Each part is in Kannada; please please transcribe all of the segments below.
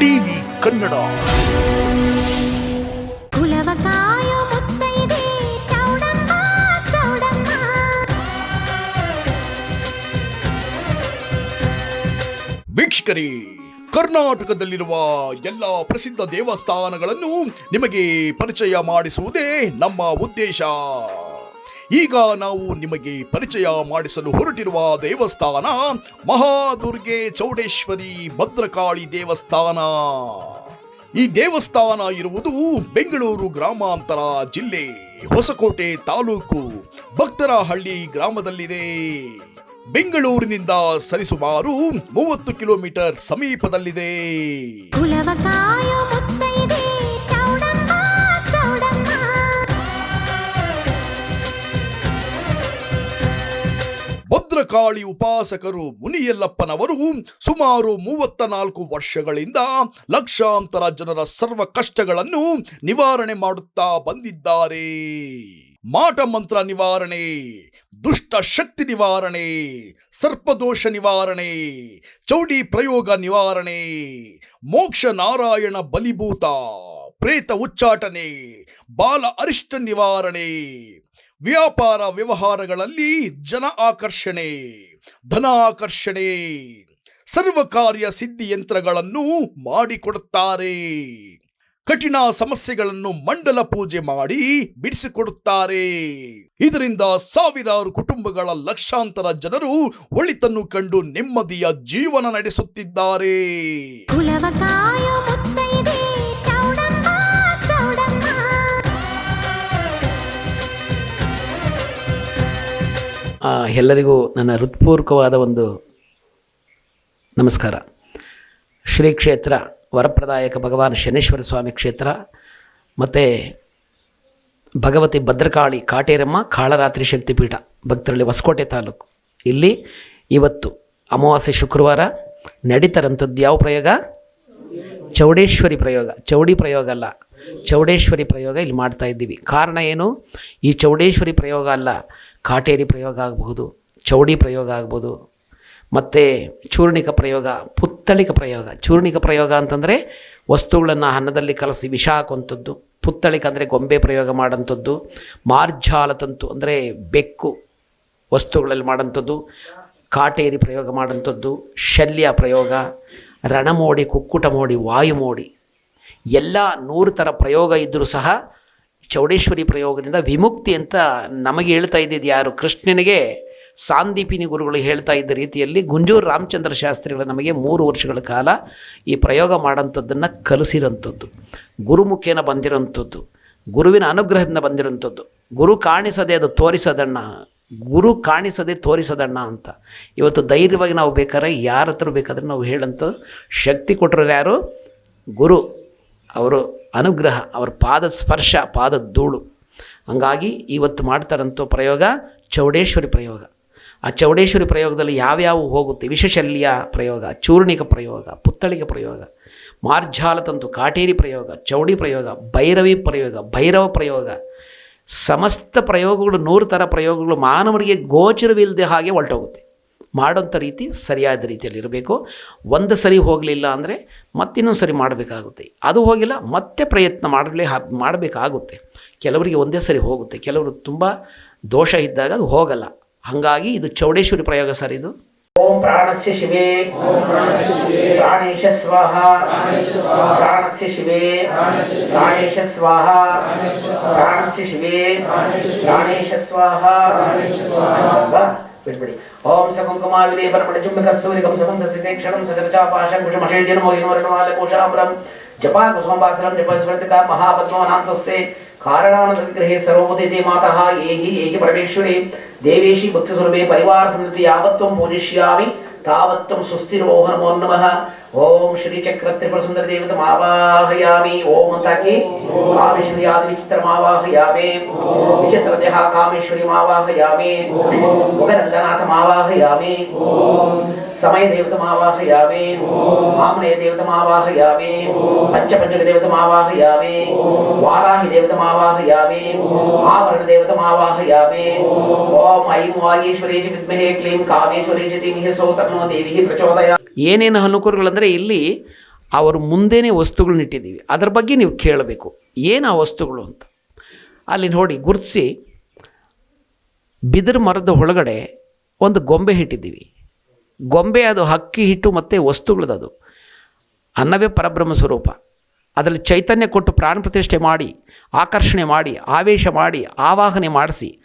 ಟಿವಿ ಕನ್ನಡ. ವೀಕ್ಷಕರೇ ಕರ್ನಾಟಕದಲ್ಲಿರುವ ಎಲ್ಲ ಪ್ರಸಿದ್ಧ ದೇವಸ್ಥಾನಗಳನ್ನು ನಿಮಗೆ ಪರಿಚಯ ಮಾಡಿಸುವುದೇ ನಮ್ಮ ಉದ್ದೇಶ. ಈಗ ನಾವು ನಿಮಗೆ ಪರಿಚಯ ಮಾಡಿಸಲು ಹೊರಟಿರುವ ದೇವಸ್ಥಾನ ಮಹಾದುರ್ಗೆ ಚೌಡೇಶ್ವರಿ ಭದ್ರಕಾಳಿ ದೇವಸ್ಥಾನ. ಈ ದೇವಸ್ಥಾನ ಇರುವುದು ಬೆಂಗಳೂರು ಗ್ರಾಮಾಂತರ ಜಿಲ್ಲೆ ಹೊಸಕೋಟೆ ತಾಲೂಕು ಭಕ್ತರಹಳ್ಳಿ ಗ್ರಾಮದಲ್ಲಿದೆ. ಬೆಂಗಳೂರಿನಿಂದ ಸರಿಸುಮಾರು ಮೂವತ್ತು ಕಿಲೋಮೀಟರ್ ಸಮೀಪದಲ್ಲಿದೆ. ಭದ್ರಕಾಳಿ ಉಪಾಸಕರು ಮುನಿಯಲ್ಲಪ್ಪನವರು ಸುಮಾರು ಮೂವತ್ತ ನಾಲ್ಕು ವರ್ಷಗಳಿಂದ ಲಕ್ಷಾಂತರ ಜನರ ಸರ್ವ ಕಷ್ಟಗಳನ್ನು ನಿವಾರಣೆ ಮಾಡುತ್ತಾ ಬಂದಿದ್ದಾರೆ. ಮಾಟ ಮಂತ್ರ ನಿವಾರಣೆ, ದುಷ್ಟ ಶಕ್ತಿ ನಿವಾರಣೆ, ಸರ್ಪದೋಷ ನಿವಾರಣೆ, ಚೌಡಿ ಪ್ರಯೋಗ ನಿವಾರಣೆ, ಮೋಕ್ಷ ನಾರಾಯಣ ಬಲಿಭೂತ, ಪ್ರೇತ ಉಚ್ಚಾಟನೆ, ಬಾಲ ಅರಿಷ್ಟ ನಿವಾರಣೆ ವ್ಯಾಪಾರ ವ್ಯವಹಾರಗಳಲ್ಲಿ ಜನ ಆಕರ್ಷಣೆ, ಧನ ಆಕರ್ಷಣೆ. ಸರ್ವ ಕಾರ್ಯ ಸಿದ್ಧಿ ಯಂತ್ರಗಳನ್ನು ಮಾಡಿಕೊಡುತ್ತಾರೆ. ಕಠಿಣ ಸಮಸ್ಯೆಗಳನ್ನು ಮಂಡಲ ಪೂಜೆ ಮಾಡಿ ಬಿಡಿಸಿಕೊಡುತ್ತಾರೆ. ಇದರಿಂದ ಸಾವಿರಾರು ಕುಟುಂಬಗಳ ಲಕ್ಷಾಂತರ ಜನರು ಒಳಿತನ್ನು ಕಂಡು ನೆಮ್ಮದಿಯ ಜೀವನ ನಡೆಸುತ್ತಿದ್ದಾರೆ. ಎಲ್ಲರಿಗೂ ನನ್ನ ಹೃತ್ಪೂರ್ವಕವಾದ ಒಂದು ನಮಸ್ಕಾರ. ಶ್ರೀ ಕ್ಷೇತ್ರ, ವರಪ್ರದಾಯಕ ಭಗವಾನ್ ಶನೇಶ್ವರ ಸ್ವಾಮಿ ಕ್ಷೇತ್ರ, ಮತ್ತು ಭಗವತಿ ಭದ್ರಕಾಳಿ ಕಾಟೇರಮ್ಮ ಕಾಳರಾತ್ರಿ ಶಕ್ತಿಪೀಠ ಭಕ್ತರಲ್ಲಿ ಹೊಸಕೋಟೆ ತಾಲೂಕು. ಇಲ್ಲಿ ಇವತ್ತು ಅಮಾವಾಸ್ಯೆ ಶುಕ್ರವಾರ ನಡೀತಾರಂಥದ್ದು ಯಾವ ಪ್ರಯೋಗ? ಚೌಡೇಶ್ವರಿ ಪ್ರಯೋಗ. ಚೌಡಿ ಪ್ರಯೋಗ ಅಲ್ಲ. ಚೌಡೇಶ್ವರಿ ಪ್ರಯೋಗ ಇಲ್ಲಿ ಮಾಡ್ತಾ ಇದ್ದೀವಿ. ಕಾರಣ ಏನು? ಈ ಚೌಡೇಶ್ವರಿ ಪ್ರಯೋಗ ಅಲ್ಲ, ಕಾಟೇರಿ ಪ್ರಯೋಗ ಆಗಬಹುದು, ಚೌಡಿ ಪ್ರಯೋಗ ಆಗ್ಬೋದು ಮತ್ತು ಚೂರ್ಣಿಕ ಪ್ರಯೋಗ, ಪುತ್ತಳಿಕ ಪ್ರಯೋಗ. ಚೂರ್ಣಿಕ ಪ್ರಯೋಗ ಅಂತಂದರೆ ವಸ್ತುಗಳನ್ನು ಅನ್ನದಲ್ಲಿ ಕಲಸಿ ವಿಷ ಹಾಕುವಂಥದ್ದು, ಪುತ್ತಳಿಕ ಅಂದರೆ ಗೊಂಬೆ ಪ್ರಯೋಗ ಮಾಡೋಂಥದ್ದು ಮಾರ್ಜಾಲ ತಂತು ಅಂದರೆ ಬೆಕ್ಕು ವಸ್ತುಗಳಲ್ಲಿ ಮಾಡೋಂಥದ್ದು ಕಾಟೇರಿ ಪ್ರಯೋಗ ಮಾಡೋಂಥದ್ದು ಶಲ್ಯ ಪ್ರಯೋಗ, ರಣಮೋಡಿ ಕುಕ್ಕುಟ ಮೋಡಿ ವಾಯು ಮೋಡಿ ಎಲ್ಲ ನೂರು ಥರ ಪ್ರಯೋಗ ಇದ್ದರೂ ಸಹ ಚೌಡೇಶ್ವರಿ ಪ್ರಯೋಗದಿಂದ ವಿಮುಕ್ತಿ ಅಂತ ನಮಗೆ ಹೇಳ್ತಾ ಇದ್ದಿದ್ದು ಯಾರು? ಕೃಷ್ಣನಿಗೆ ಸಾಂದೀಪಿನಿ ಗುರುಗಳು ಹೇಳ್ತಾ ಇದ್ದ ರೀತಿಯಲ್ಲಿ ಗುಂಜೂರು ರಾಮಚಂದ್ರ ಶಾಸ್ತ್ರಿಗಳು ನಮಗೆ ಮೂರು ವರ್ಷಗಳ ಕಾಲ ಈ ಪ್ರಯೋಗ ಮಾಡೋಂಥದ್ದನ್ನು ಕಲಿಸಿರೋಂಥದ್ದು ಗುರುಮುಖೇನ ಬಂದಿರೋಂಥದ್ದು ಗುರುವಿನ ಅನುಗ್ರಹದಿಂದ ಬಂದಿರೋಂಥದ್ದು ಗುರು ಕಾಣಿಸದೆ ಅದು ತೋರಿಸದಣ್ಣ, ಗುರು ಕಾಣಿಸದೆ ತೋರಿಸದಣ್ಣ ಅಂತ. ಇವತ್ತು ಧೈರ್ಯವಾಗಿ ನಾವು ಬೇಕಾದ್ರೆ ಯಾರ ಹತ್ರ ಬೇಕಾದ್ರೆ ನಾವು ಹೇಳೋಂಥದ್ದು ಶಕ್ತಿ ಕೊಟ್ಟರು ಯಾರು? ಗುರು. ಅವರು ಅನುಗ್ರಹ, ಅವರ ಪಾದ ಸ್ಪರ್ಶ, ಪಾದ ಧೂಳು. ಹಂಗಾಗಿ ಇವತ್ತು ಮಾಡ್ತಾರಂಥ ಪ್ರಯೋಗ ಚೌಡೇಶ್ವರಿ ಪ್ರಯೋಗ. ಆ ಚೌಡೇಶ್ವರಿ ಪ್ರಯೋಗದಲ್ಲಿ ಯಾವ್ಯಾವ ಹೋಗುತ್ತೆ? ವಿಷಶಲ್ಯ ಪ್ರಯೋಗ, ಚೂರ್ಣಿಕ ಪ್ರಯೋಗ ಪುತ್ತಳಿಕ ಪ್ರಯೋಗ ಮಾರ್ಜಾಲ ತಂತು ಕಾಟೇರಿ ಪ್ರಯೋಗ, ಚೌಡಿ ಪ್ರಯೋಗ, ಭೈರವಿ ಪ್ರಯೋಗ, ಭೈರವ ಪ್ರಯೋಗ. ಸಮಸ್ತ ಪ್ರಯೋಗಗಳು ನೂರು ಥರ ಪ್ರಯೋಗಗಳು ಮಾನವರಿಗೆ ಗೋಚರವಿಲ್ಲದೆ ಹಾಗೆ ಹೊರಟೋಗುತ್ತೆ ಮಾಡೋಂಥ ರೀತಿ ಸರಿಯಾದ ರೀತಿಯಲ್ಲಿ ಇರಬೇಕು. ಒಂದು ಸರಿ ಹೋಗಲಿಲ್ಲ ಅಂದರೆ ಮತ್ತಿನ್ನೊಂದು ಸರಿ ಮಾಡಬೇಕಾಗುತ್ತೆ. ಅದು ಹೋಗಿಲ್ಲ, ಮತ್ತೆ ಪ್ರಯತ್ನ ಮಾಡಲೇ ಮಾಡಬೇಕಾಗುತ್ತೆ. ಕೆಲವರಿಗೆ ಒಂದೇ ಸರಿ ಹೋಗುತ್ತೆ. ಕೆಲವರು ತುಂಬ ದೋಷ ಇದ್ದಾಗ ಅದು ಹೋಗಲ್ಲ. ಹಾಗಾಗಿ ಇದು ಚೌಡೇಶ್ವರಿ ಪ್ರಯೋಗ ಸರ್ ಇದು. ಓಂ ಪ್ರಾಣಸ್ಯ ಶಿವೇ. ಪ್ರಾಣೇಶ ಸ್ವಾಹ. ಪ್ರಾಣಸ್ಯ ಶಿವೇ. ಪ್ರಾಣೇಶ ಸ್ವಾಹ. ಪ್ರಾಣಸ್ಯ ಶಿವೇ. ಪ್ರಾಣೇಶ ಸ್ವಾಹ. పెట్టుబడి ఓం సర్వోదితే మాత ఏహి ఏహి పరమేశ్వరే. దేవేషి భక్తిస్వరూపే పరివార సంతతి యావత్వం పూజిష్యామి. తావత్వం ओम श्री चक्र त्रिपुर सुंदर देवतम आवाहयामि। ओम मंत्र की कामेश्वरी आदि विचित्रम आवाहयामि विचित्र देहा कामेश्वरी आवाहयामि। उगनंदनाथम आवाहयामि। समय देवतम आवाहयामि। आमने देवतम आवाहयामि। पंचपंचक देवतम आवाहयामि। वाराहि देवतम आवाहयामि। आवरण देवतम आवाहयामि। ओम ऐं वागीश्वरी च विद्महे क्लीं कामेश्वरी च धीमहि सौ तन्नो देवी ಏನೇನು ಅನುಕೂಲಗಳಂದರೆ ಇಲ್ಲಿ ಅವರು ಮುಂದೆನೇ ವಸ್ತುಗಳನ್ನ ಇಟ್ಟಿದ್ದೀವಿ. ಅದ್ರ ಬಗ್ಗೆ ನೀವು ಕೇಳಬೇಕು. ಏನು ಆ ವಸ್ತುಗಳು ಅಂತ? ಅಲ್ಲಿ ನೋಡಿ, ಗುರುತಿಸಿ. ಬಿದಿರು ಮರದ ಒಳಗಡೆ ಒಂದು ಗೊಂಬೆ ಇಟ್ಟಿದ್ದೀವಿ. ಗೊಂಬೆ ಅದು ಹಕ್ಕಿ ಹಿಟ್ಟು ಮತ್ತು ವಸ್ತುಗಳದದು. ಅನ್ನವೇ ಪರಬ್ರಹ್ಮ ಸ್ವರೂಪ. ಅದರಲ್ಲಿ ಚೈತನ್ಯ ಕೊಟ್ಟು ಪ್ರಾಣ ಪ್ರತಿಷ್ಠೆ ಮಾಡಿ, ಆಕರ್ಷಣೆ ಮಾಡಿ, ಆವೇಶ ಮಾಡಿ, ಆವಾಹನೆ ಮಾಡಿಸಿ,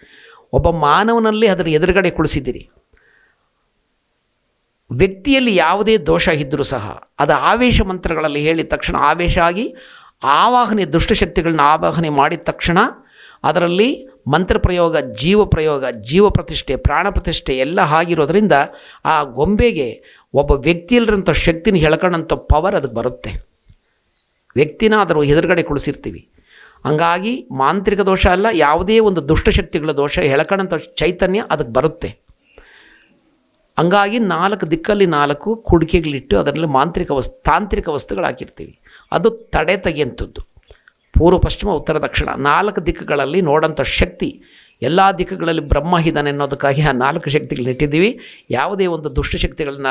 ಒಬ್ಬ ಮಾನವನಲ್ಲಿ ಅದರ ಎದುರುಗಡೆ ಕುಳಿಸಿದ್ದೀರಿ. ವ್ಯಕ್ತಿಯಲ್ಲಿ ಯಾವುದೇ ದೋಷ ಇದ್ದರೂ ಸಹ ಅದು ಆವೇಶ ಮಂತ್ರಗಳಲ್ಲಿ ಹೇಳಿದ ತಕ್ಷಣ ಆವೇಶ ಆಗಿ ಆವಾಹನೆ ದುಷ್ಟಶಕ್ತಿಗಳನ್ನ ಆವಾಹನೆ ಮಾಡಿದ ತಕ್ಷಣ ಅದರಲ್ಲಿ ಮಂತ್ರ ಪ್ರಯೋಗ, ಜೀವ ಪ್ರಯೋಗ, ಜೀವ ಪ್ರತಿಷ್ಠೆ, ಪ್ರಾಣ ಪ್ರತಿಷ್ಠೆ ಎಲ್ಲ ಆಗಿರೋದ್ರಿಂದ ಆ ಗೊಂಬೆಗೆ ಒಬ್ಬ ವ್ಯಕ್ತಿಯಲ್ಲಿರೋಂಥ ಶಕ್ತಿನ ಹೇಳ್ಕೊಳ್ಳೋಂಥ ಪವರ್ ಅದಕ್ಕೆ ಬರುತ್ತೆ. ವ್ಯಕ್ತಿನ ಅದರ ಎದುರುಗಡೆ ಕುಳಿಸಿರ್ತೀವಿ. ಹಂಗಾಗಿ ಮಾಂತ್ರಿಕ ದೋಷ ಅಲ್ಲ, ಯಾವುದೇ ಒಂದು ದುಷ್ಟಶಕ್ತಿಗಳ ದೋಷ, ಹೇಳ್ಕೊಂಡಂಥ ಚೈತನ್ಯ ಅದಕ್ಕೆ ಬರುತ್ತೆ. ಹಂಗಾಗಿ ನಾಲ್ಕು ದಿಕ್ಕಲ್ಲಿ ನಾಲ್ಕು ಕುಡಿಕೆಗಳಿಟ್ಟು ಅದರಲ್ಲಿ ಮಾಂತ್ರಿಕ ವಸ್ತು, ತಾಂತ್ರಿಕ ವಸ್ತುಗಳು ಹಾಕಿರ್ತೀವಿ. ಅದು ತಡೆ ತೆಗೆಯಂಥದ್ದು. ಪೂರ್ವ, ಪಶ್ಚಿಮ, ಉತ್ತರ, ದಕ್ಷಿಣ ನಾಲ್ಕು ದಿಕ್ಕುಗಳಲ್ಲಿ ನೋಡೋಂಥ ಶಕ್ತಿ, ಎಲ್ಲ ದಿಕ್ಕುಗಳಲ್ಲಿ ಬ್ರಹ್ಮ ಇದ್ದಾನೆ ಅನ್ನೋದಕ್ಕಾಗಿ ಆ ನಾಲ್ಕು ಶಕ್ತಿಗಳನ್ನ ಇಟ್ಟಿದ್ದೀವಿ. ಯಾವುದೇ ಒಂದು ದುಷ್ಟಶಕ್ತಿಗಳನ್ನ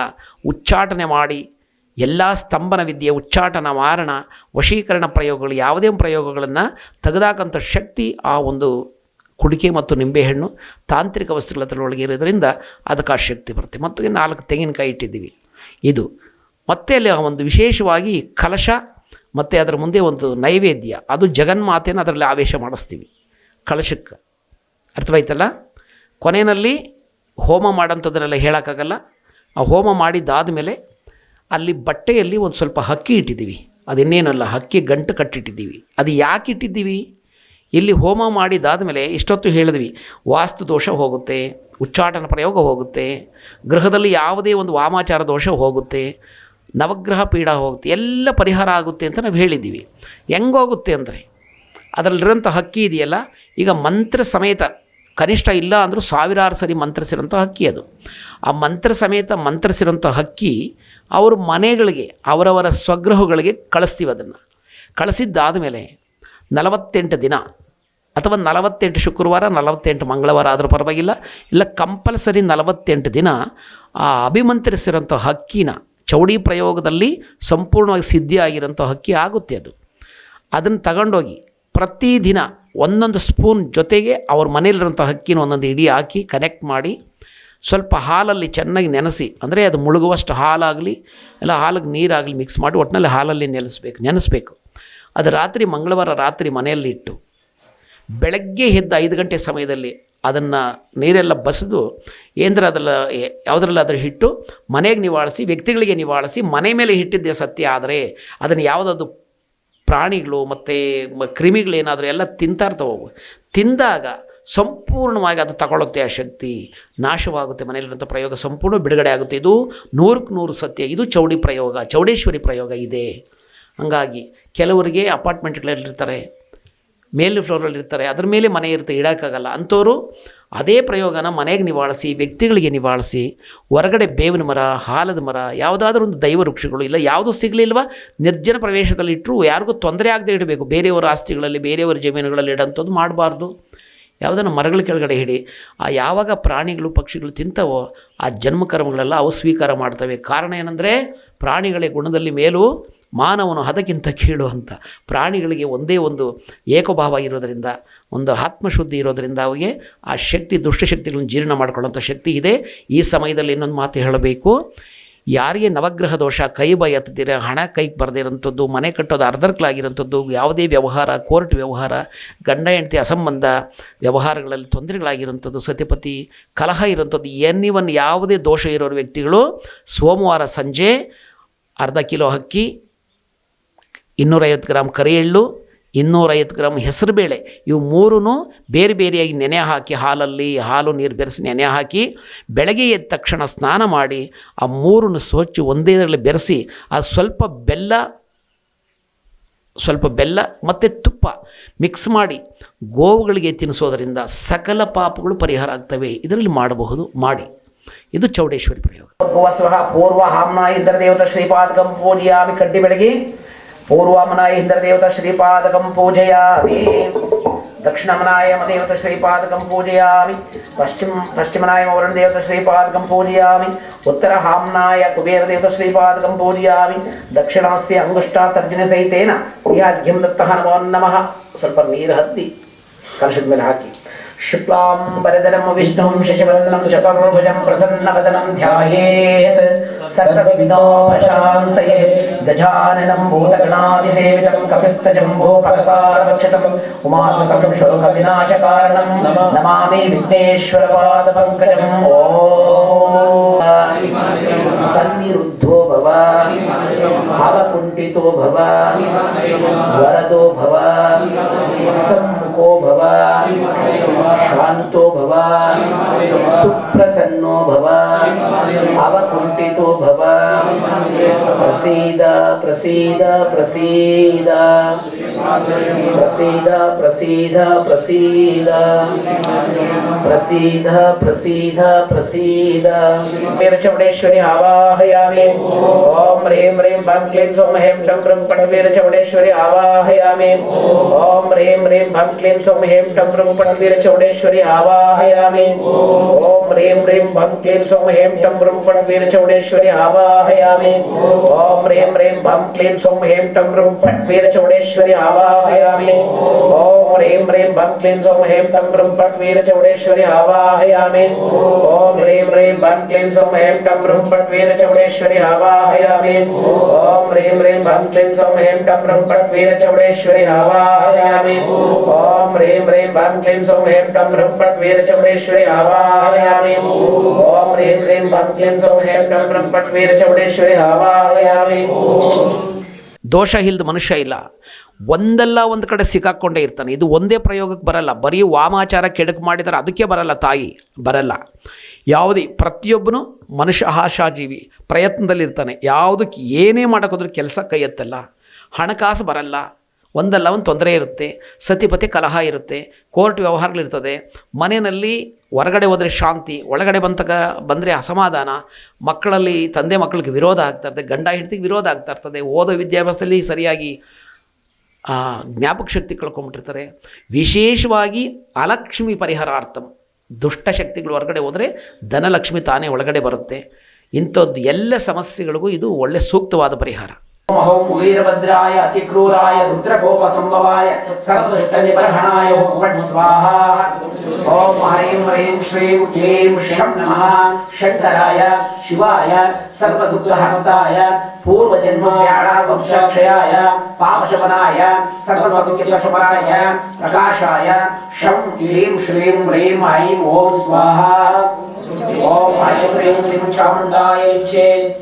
ಉಚ್ಚಾಟನೆ ಮಾಡಿ, ಎಲ್ಲ ಸ್ತಂಭನ ವಿದ್ಯೆ ಉಚ್ಚಾಟನ ಮಾರಣ, ವಶೀಕರಣ ಪ್ರಯೋಗಗಳು, ಯಾವುದೇ ಪ್ರಯೋಗಗಳನ್ನು ತೆಗೆದಾಕಂಥ ಶಕ್ತಿ ಆ ಒಂದು ಕುಡಿಕೆ ಮತ್ತು ನಿಂಬೆಹಣ್ಣು ತಾಂತ್ರಿಕ ವಸ್ತುಗಳ ಅದರೊಳಗೆ ಇರೋದ್ರಿಂದ ಅದಕ್ಕೆ ಆ ಶಕ್ತಿ ಬರುತ್ತೆ. ಮತ್ತು ನಾಲ್ಕು ತೆಂಗಿನಕಾಯಿ ಇಟ್ಟಿದ್ದೀವಿ. ಇದು ಮತ್ತೆ ಅಲ್ಲಿ ಒಂದು ವಿಶೇಷವಾಗಿ ಕಲಶ ಮತ್ತು ಅದರ ಮುಂದೆ ಒಂದು ನೈವೇದ್ಯ. ಅದು ಜಗನ್ಮಾತೆನ ಅದರಲ್ಲಿ ಆವೇಶ ಮಾಡಿಸ್ತೀವಿ. ಕಲಶಕ್ಕೆ. ಅರ್ಥವಾಯ್ತಲ್ಲ? ಕೊನೆಯಲ್ಲಿ ಹೋಮ ಮಾಡೋಂಥದ್ದನ್ನೆಲ್ಲ ಹೇಳೋಕ್ಕಾಗಲ್ಲ. ಆ ಹೋಮ ಮಾಡಿದ್ದಾದ ಮೇಲೆ ಅಲ್ಲಿ ಬಟ್ಟೆಯಲ್ಲಿ ಒಂದು ಸ್ವಲ್ಪ ಹಕ್ಕಿ ಇಟ್ಟಿದ್ದೀವಿ. ಅದಿನ್ನೇನಲ್ಲ, ಹಕ್ಕಿ ಗಂಟು ಕಟ್ಟಿಟ್ಟಿದ್ದೀವಿ. ಅದು ಯಾಕೆ ಇಟ್ಟಿದ್ದೀವಿ? ಇಲ್ಲಿ ಹೋಮ ಮಾಡಿದಾದ ಮೇಲೆ ಇಷ್ಟೊತ್ತು ಹೇಳಿದ್ವಿ, ವಾಸ್ತು ದೋಷ ಹೋಗುತ್ತೆ, ಉಚ್ಚಾಟನ ಪ್ರಯೋಗ ಹೋಗುತ್ತೆ, ಗೃಹದಲ್ಲಿ ಯಾವುದೇ ಒಂದು ವಾಮಾಚಾರ ದೋಷ ಹೋಗುತ್ತೆ, ನವಗ್ರಹ ಪೀಡ ಹೋಗುತ್ತೆ, ಎಲ್ಲ ಪರಿಹಾರ ಆಗುತ್ತೆ ಅಂತ ನಾವು ಹೇಳಿದ್ದೀವಿ. ಹೆಂಗೋಗುತ್ತೆ ಅಂದರೆ ಅದರಲ್ಲಿರೋಂಥ ಹಕ್ಕಿ ಇದೆಯಲ್ಲ, ಈಗ ಮಂತ್ರ ಸಮೇತ, ಕನಿಷ್ಠ ಇಲ್ಲ ಅಂದರೂ ಸಾವಿರಾರು ಸರಿ ಮಂತ್ರಿಸಿರೋಂಥ ಹಕ್ಕಿ ಅದು. ಆ ಮಂತ್ರ ಸಮೇತ ಮಂತ್ರಿಸಿರೋಂಥ ಹಕ್ಕಿ ಅವ್ರ ಮನೆಗಳಿಗೆ, ಅವರವರ ಸ್ವಗೃಹಗಳಿಗೆ ಕಳಿಸ್ತೀವಿ ಅದನ್ನು. ಕಳಿಸಿದ್ದಾದ ಮೇಲೆ ನಲವತ್ತೆಂಟು ದಿನ ಅಥವಾ ನಲವತ್ತೆಂಟು ಶುಕ್ರವಾರ, ನಲವತ್ತೆಂಟು ಮಂಗಳವಾರ ಆದರೂ ಪರವಾಗಿಲ್ಲ. ಇಲ್ಲ, ಕಂಪಲ್ಸರಿ ನಲವತ್ತೆಂಟು ದಿನ ಆ ಅಭಿಮಂತ್ರಿಸಿರೋಂಥ ಹಕ್ಕಿನ ಚೌಡಿ ಪ್ರಯೋಗದಲ್ಲಿ ಸಂಪೂರ್ಣವಾಗಿ ಸಿದ್ಧಿಯಾಗಿರೋಂಥ ಹಕ್ಕಿ ಆಗುತ್ತೆ ಅದು. ಅದನ್ನು ತಗೊಂಡೋಗಿ ಪ್ರತಿದಿನ ಒಂದೊಂದು ಸ್ಪೂನ್ ಜೊತೆಗೆ ಅವ್ರ ಮನೇಲಿರೋಂಥ ಹಕ್ಕಿನ ಒಂದೊಂದು ಇಡಿ ಹಾಕಿ ಕನೆಕ್ಟ್ ಮಾಡಿ ಸ್ವಲ್ಪ ಹಾಲಲ್ಲಿ ಚೆನ್ನಾಗಿ ನೆನೆಸಿ, ಅಂದರೆ ಅದು ಮುಳುಗುವಷ್ಟು ಹಾಲಾಗಲಿ, ಇಲ್ಲ ಹಾಲಿಗೆ ನೀರಾಗಲಿ ಮಿಕ್ಸ್ ಮಾಡಿ ಒಟ್ಟಿನಲ್ಲಿ ಹಾಲಲ್ಲಿ ನೆನೆಸ್ಬೇಕು ನೆನೆಸ್ಬೇಕು. ಅದು ರಾತ್ರಿ ಮಂಗಳವಾರ ರಾತ್ರಿ ಮನೆಯಲ್ಲಿ ಇಟ್ಟು ಬೆಳಗ್ಗೆ ಎದ್ದು ಐದು ಗಂಟೆ ಸಮಯದಲ್ಲಿ ಅದನ್ನು ನೀರೆಲ್ಲ ಬಸಿದು ಏನರ ಅದಲ್ಲ ಯಾವುದ್ರಲ್ಲಿ ಹಿಟ್ಟು ಮನೆಗೆ ನಿವಾಳಿಸಿ, ವ್ಯಕ್ತಿಗಳಿಗೆ ನಿವಾಳಿಸಿ, ಮನೆ ಮೇಲೆ ಹಿಟ್ಟಿದ್ದೆ ಸತ್ಯ ಆದರೆ ಅದನ್ನು ಯಾವುದಾದ್ರು ಪ್ರಾಣಿಗಳು ಮತ್ತು ಕ್ರಿಮಿಗಳೇನಾದರೂ ಎಲ್ಲ ತಿಂತಾ ಇರ್ತಾವೆ ತಿಂದಾಗ ಸಂಪೂರ್ಣವಾಗಿ ಅದು ತಗೊಳ್ಳುತ್ತೆ ಆ ಶಕ್ತಿ. ನಾಶವಾಗುತ್ತೆ ಮನೆಯಲ್ಲಿರುವಂಥ ಪ್ರಯೋಗ ಸಂಪೂರ್ಣ ಬಿಡುಗಡೆ ಆಗುತ್ತೆ. ಇದು ನೂರಕ್ಕೆ ನೂರು ಸತ್ಯ. ಇದು ಚೌಡಿ ಪ್ರಯೋಗ, ಚೌಡೇಶ್ವರಿ ಪ್ರಯೋಗ ಇದೆ. ಹಾಗಾಗಿ ಕೆಲವರಿಗೆ ಅಪಾರ್ಟ್ಮೆಂಟ್ಗಳಲ್ಲಿರ್ತಾರೆ ಮೇಲಿನ ಫ್ಲೋರಲ್ಲಿರ್ತಾರೆ ಅದ್ರ ಮೇಲೆ ಮನೆ ಇರುತ್ತೆ, ಇಡೋಕ್ಕಾಗಲ್ಲ. ಅಂಥವರು ಅದೇ ಪ್ರಯೋಗನ ಮನೆಗೆ ನಿವಾಳಿಸಿ, ವ್ಯಕ್ತಿಗಳಿಗೆ ನಿವಾಳಿಸಿ, ಹೊರಗಡೆ ಬೇವಿನ ಮರ, ಹಾಲದ ಮರ, ಯಾವುದಾದ್ರೂ ಒಂದು ದೈವ ವೃಕ್ಷಗಳು, ಇಲ್ಲ ಯಾವುದೂ ಸಿಗಲಿಲ್ವ, ನಿರ್ಜನ ಪ್ರವೇಶದಲ್ಲಿಟ್ಟರು ಯಾರಿಗೂ ತೊಂದರೆ ಆಗದೆ ಇಡಬೇಕು. ಬೇರೆಯವರ ಆಸ್ತಿಗಳಲ್ಲಿ, ಬೇರೆಯವರ ಜಮೀನುಗಳಲ್ಲಿ ಇಡೋಂಥದ್ದು ಮಾಡಬಾರ್ದು. ಯಾವುದನ್ನು ಮರಗಳ ಕೆಳಗಡೆ ಹಿಡಿ ಆ ಯಾವಾಗ ಪ್ರಾಣಿಗಳು, ಪಕ್ಷಿಗಳು ತಿಂತವೋ, ಆ ಜನ್ಮ ಕರ್ಮಗಳೆಲ್ಲ ಅವು ಸ್ವೀಕಾರ ಮಾಡ್ತವೆ. ಕಾರಣ ಏನಂದರೆ ಪ್ರಾಣಿಗಳ ಗುಣದಲ್ಲಿ ಮೇಲೂ ಮಾನವನು ಅದಕ್ಕಿಂತ ಕೀಳು ಅಂತ. ಪ್ರಾಣಿಗಳಿಗೆ ಒಂದೇ ಒಂದು ಏಕಭಾವ ಇರೋದರಿಂದ, ಒಂದು ಆತ್ಮಶುದ್ಧಿ ಇರೋದರಿಂದ ಅವಿಗೆ ಆ ಶಕ್ತಿ ದುಷ್ಟಶಕ್ತಿಗಳನ್ನು ಜೀರ್ಣ ಮಾಡ್ಕೊಳ್ಳೋಂಥ ಶಕ್ತಿ ಇದೆ. ಈ ಸಮಯದಲ್ಲಿ ಇನ್ನೊಂದು ಮಾತು ಹೇಳಬೇಕು. ಯಾರಿಗೆ ನವಗ್ರಹ ದೋಷ, ಕೈ ಬಾಯಿ ಹತ್ತಿರ ಹಣ ಕೈಗೆ ಬರದಿರೋಂಥದ್ದು ಮನೆ ಕಟ್ಟೋದು ಅರ್ಧರ್ಕಲಾಗಿರೋಂಥದ್ದು, ಯಾವುದೇ ವ್ಯವಹಾರ, ಕೋರ್ಟ್ ವ್ಯವಹಾರ, ಗಂಡ, ಹೆಂಡತಿ ಅಸಂಬಂಧ ವ್ಯವಹಾರಗಳಲ್ಲಿ ತೊಂದರೆಗಳಾಗಿರೋಂಥದ್ದು ಸತಿಪತಿ ಕಲಹ ಇರೋಂಥದ್ದು ಎನ್ನಿವನ್ ಯಾವುದೇ ದೋಷ ಇರೋ ವ್ಯಕ್ತಿಗಳು ಸೋಮವಾರ ಸಂಜೆ ಅರ್ಧ ಕಿಲೋ ಅಕ್ಕಿ ಇನ್ನೂರೈವತ್ತು ಗ್ರಾಮ್ ಕರಿ ಎಳ್ಳು ಇನ್ನೂರೈವತ್ತು ಗ್ರಾಮ್ ಹೆಸರುಬೇಳೆ. ಇವು ಮೂರೂ ಬೇರೆ ಬೇರೆಯಾಗಿ ನೆನೆ ಹಾಕಿ, ಹಾಲಲ್ಲಿ ಹಾಲು ನೀರು ಬೆರೆಸಿ ನೆನೆ ಹಾಕಿ, ಬೆಳಗ್ಗೆ ಎದ್ದ ತಕ್ಷಣ ಸ್ನಾನ ಮಾಡಿ, ಆ ಮೂರನ್ನು ಸ್ವಚ್ಛ ಒಂದೇ ಇದರಲ್ಲಿ ಬೆರೆಸಿ, ಆ ಸ್ವಲ್ಪ ಬೆಲ್ಲ ಸ್ವಲ್ಪ ಬೆಲ್ಲ ಮತ್ತು ತುಪ್ಪ ಮಿಕ್ಸ್ ಮಾಡಿ ಗೋವುಗಳಿಗೆ ತಿನ್ನಿಸೋದರಿಂದ ಸಕಲ ಪಾಪಗಳು ಪರಿಹಾರ ಆಗ್ತವೆ. ಇದರಲ್ಲಿ ಮಾಡಬಹುದು, ಮಾಡಿ. ಇದು ಚೌಡೇಶ್ವರಿ ಪ್ರಯೋಗ. ಪೂರ್ವ ಹಾಮ್ನ ಇಂದ್ರ ದೇವತ ಶ್ರೀಪಾದಕಂ ಪೂಜಯಾಮಿ ಕಡ್ಡಿ ಬೆಳಗಿ. ಪೂರ್ವಮನ ಇಂದ್ರ ದೇವತ ಶ್ರೀಪಾದಕಂ ಪೂಜಯಾಮಿ दक्षिणमनाय देवता श्रीपादकं पूजयामि पश्चिम पश्चिमनाय वरुण देवता श्रीपादकं पूजयामि उत्तरहाम्नाय कुबेरदेवता श्रीपादकं पूजयामि दक्षिणहस्ते अंगुष्ठातर्जनसहितेन प्रियाद्यं दत्तः नमो नमः ಸ್ವಲ್ಪ ನೀರು ಹತ್ತಿ ಕಲಶದ ಮೇಲೆ ಹಾಕಿ शुक्लाम्बरधरं विष्णुं शशिवर्णं शतमभुजं प्रसन्नवदनं ध्यायेत् सर्वविघ्नोपशान्तये गजाननं भूतगणादिसेवितं कपिस्तजम्भोपरसारवक्षितम् उमासुतं शोकविनाशकारणं नमामि विघ्नेश्वरपादपङ्कजम् ॐ सन्निरुद्धो भव भावकुण्ठितो भव वरदो भव मको भव शांतो भव सुप्रसन्नो भव अवकुंठितो भव प्रसीद प्रसीद प्रसीद। प्रसीद प्रसीद प्रसीद। प्रसीद प्रसीद प्रसीद। वीरचवडेश्वरी आवाहयामि। ॐ ह्रीं ह्रीं बं क्लीं सौं हें टं कृं पटवीरचवडेश्वरी आवाहयामि। ॐ ह्रीं ह्रीं बं क्लीं सौं हें टं ट्रं पट वीरचौडेश्वरी आवाहयामि। ॐ ह्रीं ह्रीं भं क्लीं सौं हें टं ट्रं पट वीरचौडेश्वरी आवाहयामि। ॐ ह्रीं ह्रीं भं क्लीं सौं हें टं ट्रं पट वीरचौडेश्वरी आवाहयामि। ॐ ह्रीं ह्रीं भं क्लीं सौं हें टं ट्रं पट वीरचौडेश्वरी आवाहयामि। ॐ ह्रीं ह्रीं भं क्लीं सौं हें टं ट्रं पट वीरचौडेश्वरी आवाहयामि। ॐ ह्रीं ह्रीं भं क्लीं सौं हें टं ट्रं पट वीरचौडेश्वरी आवाहयामि। ॐ ह्रीं ह्रीं भं क्लीं सौं हें टं ट्रं पट वीरचौडेश्वरी आवाहयामि ॐ ह्रीं ह्रीं भं क्लीं सौं हें टं ट्रं पट वीरचौडेश्वरी आवाहयामि ದೋಷ ಇಲ್ಲದ ಮನುಷ್ಯ ಇಲ್ಲ ಒಂದಲ್ಲ ಒಂದು ಕಡೆ ಸಿಕ್ಕಾಕ್ಕೊಂಡೇ ಇರ್ತಾನೆ ಇದು ಒಂದೇ ಪ್ರಯೋಗಕ್ಕೆ ಬರಲ್ಲ ಬರೀ ವಾಮಾಚಾರ ಕೆಡಕು ಮಾಡಿದರೆ ಅದಕ್ಕೆ ಬರಲ್ಲ ತಾಯಿ ಬರಲ್ಲ ಯಾವುದೇ ಪ್ರತಿಯೊಬ್ಬನು ಮನುಷ್ಯ ಆಶಾಜೀವಿ ಪ್ರಯತ್ನದಲ್ಲಿರ್ತಾನೆ ಯಾವುದಕ್ಕೆ ಏನೇ ಮಾಡೋಕ್ಕೋದ್ರೂ ಕೆಲಸ ಕೈ ಎತ್ತಲ್ಲ ಹಣಕಾಸು ಬರಲ್ಲ ಒಂದಲ್ಲ ಒಂದು ತೊಂದರೆ ಇರುತ್ತೆ, ಸತಿಪತಿ ಕಲಹ ಇರುತ್ತೆ, ಕೋರ್ಟ್ ವ್ಯವಹಾರಗಳಿರ್ತದೆ ಮನೆಯಲ್ಲಿ ಹೊರಗಡೆ ಹೋದರೆ ಶಾಂತಿ, ಒಳಗಡೆ ಬಂತಕ, ಬಂದರೆ ಅಸಮಾಧಾನ, ಮಕ್ಕಳಲ್ಲಿ ತಂದೆ ಮಕ್ಕಳಿಗೆ ವಿರೋಧ ಆಗ್ತಾ ಇರ್ತದೆ, ಗಂಡ ಹೆಂಡತಿಗೆ ವಿರೋಧ ಆಗ್ತಾ ಇರ್ತದೆ, ಓದೋ ವಿದ್ಯಾಭ್ಯಾಸದಲ್ಲಿ ಸರಿಯಾಗಿ ಜ್ಞಾಪಕ ಶಕ್ತಿ ಕಳ್ಕೊಂಬಿಟ್ಟಿರ್ತಾರೆ. ವಿಶೇಷವಾಗಿ ಅಲಕ್ಷ್ಮಿ ಪರಿಹಾರಾರ್ಥಂ ದುಷ್ಟಶಕ್ತಿಗಳು ಹೊರಗಡೆ ಹೋದರೆ ಧನಲಕ್ಷ್ಮಿ ತಾನೇ ಒಳಗಡೆ ಬರುತ್ತೆ. ಇಂಥದ್ದು ಎಲ್ಲ ಸಮಸ್ಯೆಗಳಿಗೂ ಇದು ಒಳ್ಳೆಯ ಸೂಕ್ತವಾದ ಪರಿಹಾರ. हौं वीरभद्राय अतिक्रूराय रुद्रकोपसम्भवाय सर्वदुष्टनिबर्हणाय भगवन् स्वाहा। ॐ ऐं ह्रीं श्रीं क्लीं शं नमः। शङ्कराय शिवाय सर्वदुःखहर्ताय पूर्वजन्मव्याळावंशक्षयाय पापशमनाय सर्वसौख्यप्रशमनाय प्रकाशाय शं क्लीं श्रीं ह्रीं ऐं ॐ स्वाहा। ॐ ऐं ह्रीं क्लीं चामुण्डाय चेत्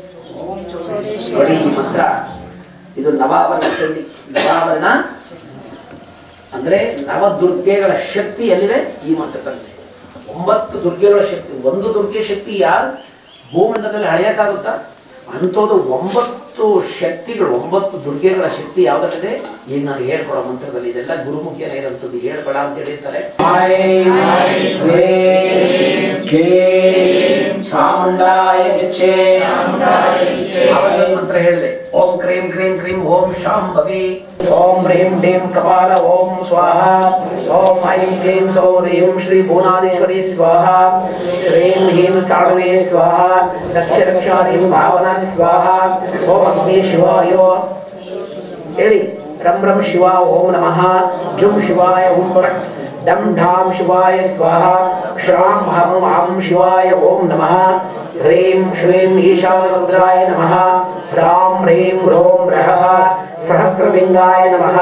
मंत्र ಇದು ನವಾವರಣ ಚಂಡಿ. ನವಾವರಣ ಅಂದ್ರೆ ನವ ದುರ್ಗೆಗಳ ಶಕ್ತಿ ಎಲ್ಲಿದೆ? ಈ ಮಂತ್ರದಲ್ಲಿ. ಒಂಬತ್ತು ದುರ್ಗೆಗಳ ಶಕ್ತಿ. ಒಂದು ದುರ್ಗೆ ಶಕ್ತಿ ಯಾರು? ಭೂಮಂಡಲದಲ್ಲಿ ಅಳೆಯಕ್ಕಾಗುತ್ತಾ? ಅಂಥದ್ದು ಒಂಬತ್ತು ಶಕ್ತಿಗಳು ಒಂಬತ್ತು ದುರ್ಗೆಗಳ ಶಕ್ತಿ ಯಾವ್ದಕ್ಕಿದೆ ಈಗ ನಾನು ಹೇಳ್ಕೊಡೋ ಮಂತ್ರದಲ್ಲಿ ಇದೆಲ್ಲ ಗುರುಮುಖಿಯನ್ನ ಇರೋಂಥದ್ದು ಹೇಳ್ಬೇಡ ಅಂತ ಹೇಳಿರ್ತಾರೆ. ಚಾಮುಂಡಾಯ ಮಂತ್ರ ಹೇಳಿದೆ. ओम क्रीम क्रीम क्रीम ओम शाम भवे। ओम ह्रीम डीम कपाल, ओम स्वाहा। ओम ऐं क्रीम सौं ह्रीं श्री भुवनादेश्वरी स्वाहा। ह्रीं ह्रीं काणवे स्वाहा। लक्षरक्षा ह्रीं भावना स्वाहा। ओम अग्नि शिवाय। ಹೇಳಿ ರಂ ರಂ ಶಿವ ಓಂ ನಮಃ ಜುಂ ಶಿವಾಯ ಓಂ ಪಟ್ दं ढां शिवाय स्वाहा श्रां हं हं शिवाय ॐ नमः ह्रीं श्रीं ईशानरुद्राय नमः ह्रां ह्रीं ह्रों रः ಸಹಸ್ರಲಿಂಗಾಯ ನಮಃ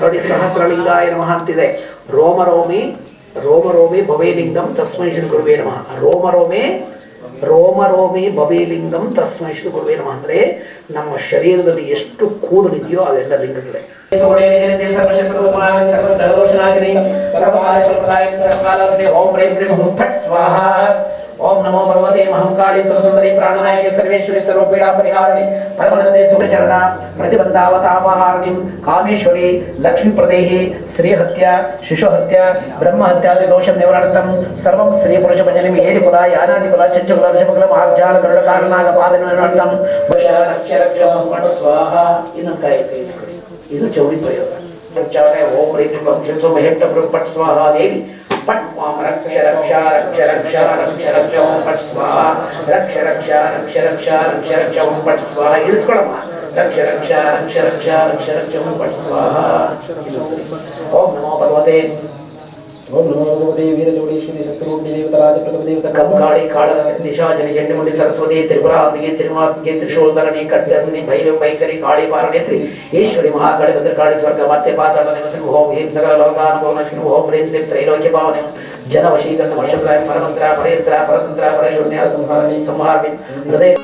ನೋಡಿ ಸಹಸ್ರಲಿಂಗಾಯ ನಮಃ ಅಂತಿದೆ ರೋಮರೋಮಿ ರೋಮರೋಮಿ ಭವೇಲಿಂಗಂ ತಸ್ಮೈ ಶ್ರೀ ಗುರುವೇ ನಮಃ ರೋಮರೋಮೆ ರೋಮರೋಮಿ ಬಬೇಲಿಂಗಂ ತಸ್ಮೈ ಶ್ರೀ ಗುರುವೇ ನಮಃ. ಅಂದ್ರೆ ನಮ್ಮ ಶರೀರದಲ್ಲಿ ಎಷ್ಟು ಕೂದಲಿದೆಯೋ ಅದೆಲ್ಲ ಲಿಂಗಗಳೇ ಓಂ ఓం నమో భగవతే మహంకాళి సరస్వతి ప్రాణాయ సర్వేశ్వరి సర్వపీడా పరిహారణి పరమనందే సుఖచరణ ప్రతిబంధావతాపహారిణి కామేశ్వరి లక్ష్మీప్రదే స్త్రీహత్య శిశుహత్య బ్రహ్మహత్యాది దోషం నివరణం సర్వం స్త్రీ పురుష పంచమి ఏరి కుల యానాది కుల చచ్చు కుల ఋషభ కుల మార్జాల గరుడ కారణాగ పాదన నివరణం. రక్ష రక్ష స్వాహ. ఇదొక ఇది చౌడిపోయారు ఓం రైతు పంచంతో మహిళ స్వాహ దేవి. ಇಟ್ಕೊಳ್ಳಿ. ಇದು ಚೌಡಿ ಪ್ರಯೋಗ ಉಚ್ಚಾರಣೆ ಓಂ ರೀತಿ ಪಂಚಸು ಮಹೆಟ್ಟ ಪಟ್ ಸ್ವಾಹ ದೇವಿ ಪಟ್ ಮಾಂ ರಕ್ಷ ರಕ್ಷ ರಕ್ಷ ರಕ್ಷ ರಕ್ಷ ರಕ್ಷ ಓಂ ಪಟ್ ಸ್ವಾಹ ರಕ್ಷ ರಕ್ಷ ರಕ್ಷ ರಕ್ಷ ರಕ್ಷ ರಕ್ಷ ಓಂ ಪಟ್ ಸ್ವಾಹ ಇಳಿಸ್ಕೊಳಮ್ಮ ರಕ್ಷ ರಕ್ಷ ರಕ್ಷ ರಕ್ಷ ರಕ್ಷ ರಕ್ಷ ಓಂ ಪಟ್ ಸ್ವಾಹ ಓಂ ನಮೋ ಭಗವತೆ ಓಂ ನಮೋ ಭಗವತೆ ವೀರಚೌಡೇಶ್ವರಿ ಶಕ್ತಿರೂಪಿಣಿ ದೇವತರಾಜ ಪ್ರಥಮ ದೇವತ ಕಂಕಾಳಿ ಕಾಳ ನಿಶಾಚನಿ ಜಂಡಮುಂಡಿ ಸರಸ್ವತಿ ತ್ರಿಪುರಾಂತಿಗೆ ತಿರುಮಾತ್ಗೆ ತ್ರಿಶೂಲಧರಣಿ ಖಡ್ಗಸನಿ ಭೈರವ ಭೈಕರಿ ಕಾಳಿ ಪಾರನೇತ್ರಿ ಈಶ್ವರಿ ಮಹಾಕಾಳಿ ಭದ್ರಕಾಳಿ ಸ್ವರ್ಗ ಮತ್ತೆ ಪಾತಾಳ ನಿವಸನು ಓಂ ಹೀಂ ಸಕಲ ಲೋಕಾನುಭವನಶ್ನು ಓಂ ಹ್ರೀಂ ಶ್ರೀಂ ತ್ರೈಲೋಕ್ಯ ಪಾವನೆ ಜನ ವಶೀಕರಣ ವರ್ಷಪ್ರಾಯ ಪರಮಂತ್ರ ಪರಯಂತ್ರ ಪರತಂತ್ರ ಪರಶೂನ್ಯ ಸಂಹಾರಣಿ ಸಂಹಾರಣಿ ಹೃದಯ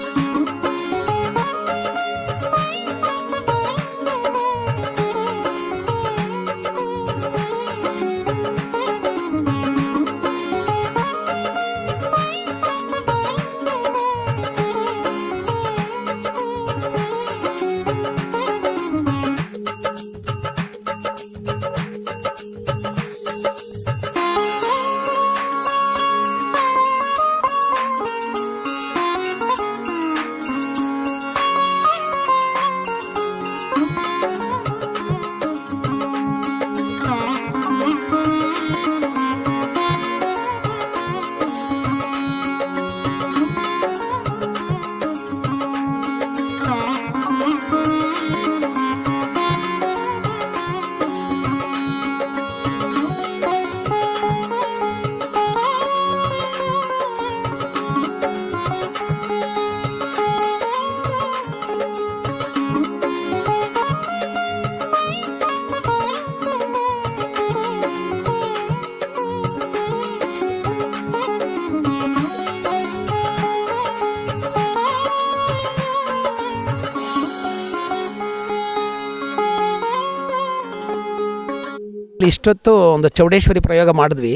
ಇಷ್ಟೊತ್ತು ಒಂದು ಚೌಡೇಶ್ವರಿ ಪ್ರಯೋಗ ಮಾಡಿದ್ವಿ.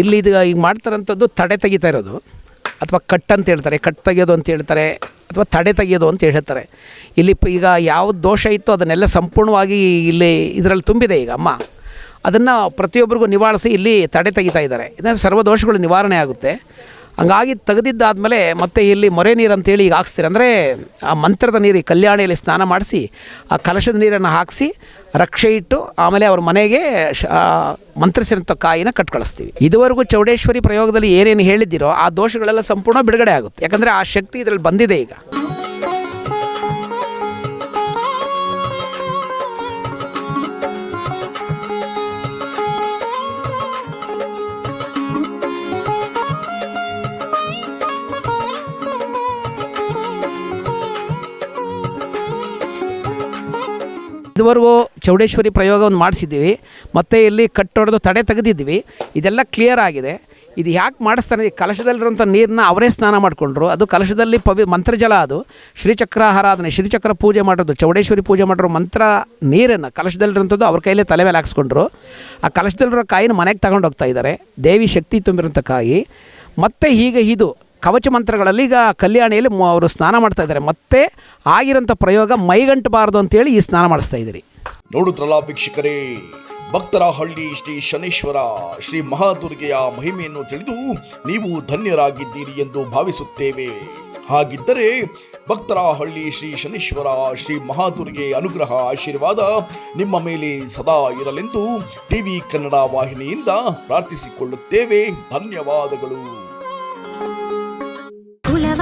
ಇಲ್ಲಿ ಇದು ಈಗ ಮಾಡ್ತಾರಂಥದ್ದು ತಡೆ ತೆಗಿತಾ ಇರೋದು. ಅಥವಾ ಕಟ್ ಅಂತ ಹೇಳ್ತಾರೆ, ಕಟ್ ತೆಗೆಯೋದು ಅಂತ ಹೇಳ್ತಾರೆ, ಅಥವಾ ತಡೆ ತೆಗೆಯೋದು ಅಂತ ಹೇಳ್ತಾರೆ. ಇಲ್ಲಿ ಈಗ ಯಾವ ದೋಷ ಇತ್ತು ಅದನ್ನೆಲ್ಲ ಸಂಪೂರ್ಣವಾಗಿ ಇಲ್ಲಿ ಇದರಲ್ಲಿ ತುಂಬಿದೆ ಈಗ ಅಮ್ಮ. ಅದನ್ನು ಪ್ರತಿಯೊಬ್ಬರಿಗೂ ನಿವಾರಿಸಿ ಇಲ್ಲಿ ತಡೆ ತೆಗಿತಾ ಇದ್ದಾರೆ. ಇದನ್ನು ಸರ್ವ ದೋಷಗಳು ನಿವಾರಣೆ ಆಗುತ್ತೆ. ಹಂಗಾಗಿ ತೆಗೆದಿದ್ದಾದಮೇಲೆ ಮತ್ತೆ ಇಲ್ಲಿ ಮೊರೆ ನೀರು ಅಂತೇಳಿ ಈಗ ಹಾಕ್ಸ್ತೀರ. ಅಂದರೆ ಆ ಮಂತ್ರದ ನೀರು ಈ ಕಲ್ಯಾಣಿಯಲ್ಲಿ ಸ್ನಾನ ಮಾಡಿಸಿ, ಆ ಕಲಶದ ನೀರನ್ನು ಹಾಕಿಸಿ, ರಕ್ಷೆ ಇಟ್ಟು ಆಮೇಲೆ ಅವ್ರ ಮನೆಗೆ ಶ, ಆ, ಮಂತ್ರಿಸಿದಂಥ ಕಾಯಿನ ಕಟ್ ಕಳಿಸ್ತೀವಿ ಇದುವರೆಗೂ ಚೌಡೇಶ್ವರಿ ಪ್ರಯೋಗದಲ್ಲಿ ಏನೇನು ಹೇಳಿದ್ದೀರೋ ಆ ದೋಷಗಳೆಲ್ಲ ಸಂಪೂರ್ಣ ಬಿಡುಗಡೆ ಆಗುತ್ತೆ. ಯಾಕಂದರೆ ಆ ಶಕ್ತಿ ಇದರಲ್ಲಿ ಬಂದಿದೆ ಈಗ. ಇದುವರೆಗೂ ಚೌಡೇಶ್ವರಿ ಪ್ರಯೋಗವನ್ನು ಮಾಡಿಸಿದ್ದೀವಿ, ಮತ್ತು ಇಲ್ಲಿ ಕಟ್ಟೊಡೆದು ತಡೆ ತೆಗೆದಿದ್ವಿ ಇದೆಲ್ಲ ಕ್ಲಿಯರ್ ಆಗಿದೆ. ಇದು ಯಾಕೆ ಮಾಡಿಸ್ತಾರೆ? ಈ ಕಲಶದಲ್ಲಿರುವಂಥ ನೀರನ್ನ ಅವರೇ ಸ್ನಾನ ಮಾಡಿಕೊಂಡ್ರು. ಅದು ಕಲಶದಲ್ಲಿ ಪವಿ, ಮಂತ್ರಜಲ ಅದು. ಶ್ರೀಚಕ್ರ ಆರಾಧನೆ, ಶ್ರೀಚಕ್ರ ಪೂಜೆ ಮಾಡೋದು, ಚೌಡೇಶ್ವರಿ ಪೂಜೆ ಮಾಡಿರೋ ಮಂತ್ರ ನೀರನ್ನು ಕಲಶದಲ್ಲಿರುವಂಥದ್ದು ಅವ್ರ ಕೈಲೇ ತಲೆ ಮೇಲೆ ಹಾಕ್ಸ್ಕೊಂಡ್ರು. ಆ ಕಲಶದಲ್ಲಿರೋ ಕಾಯಿನ ಮನೆಗೆ ತಗೊಂಡು ಹೋಗ್ತಾ ಇದ್ದಾರೆ. ದೇವಿ ಶಕ್ತಿ ತುಂಬಿರೋಂಥ ಕಾಯಿ. ಮತ್ತು ಹೀಗೆ ಇದು ಕವಚ ಮಂತ್ರಗಳಲ್ಲಿ ಈಗ ಕಲ್ಯಾಣಿಯಲ್ಲಿ ಅವರು ಸ್ನಾನ ಮಾಡ್ತಾ ಇದ್ದಾರೆ. ಮತ್ತೆ ಆಗಿರೋಂಥ ಪ್ರಯೋಗ ಮೈಗಂಟಬಾರದು ಅಂತೇಳಿ ಈ ಸ್ನಾನ ಮಾಡಿಸ್ತಾ ಇದ್ದೀರಿ. ನೋಡುದ್ರಲ್ಲ ಭಿಕ್ಷಕರೇ ಭಕ್ತರ ಹಳ್ಳಿ ಶ್ರೀ ಶನೇಶ್ವರ, ಶ್ರೀ ಮಹಾದುರ್ಗೆಯ ಮಹಿಮೆಯನ್ನು ತಿಳಿದು ನೀವು ಧನ್ಯರಾಗಿದ್ದೀರಿ ಎಂದು ಭಾವಿಸುತ್ತೇವೆ. ಹಾಗಿದ್ದರೆ ಭಕ್ತರ ಹಳ್ಳಿ ಶ್ರೀ ಶನೇಶ್ವರ, ಶ್ರೀ ಮಹಾದುರ್ಗೆ ಅನುಗ್ರಹ, ಆಶೀರ್ವಾದ ನಿಮ್ಮ ಮೇಲೆ ಸದಾ ಇರಲೆಂದು ಟಿವಿ ಕನ್ನಡ ವಾಹಿನಿಯಿಂದ ಪ್ರಾರ್ಥಿಸಿಕೊಳ್ಳುತ್ತೇವೆ. ಧನ್ಯವಾದಗಳು.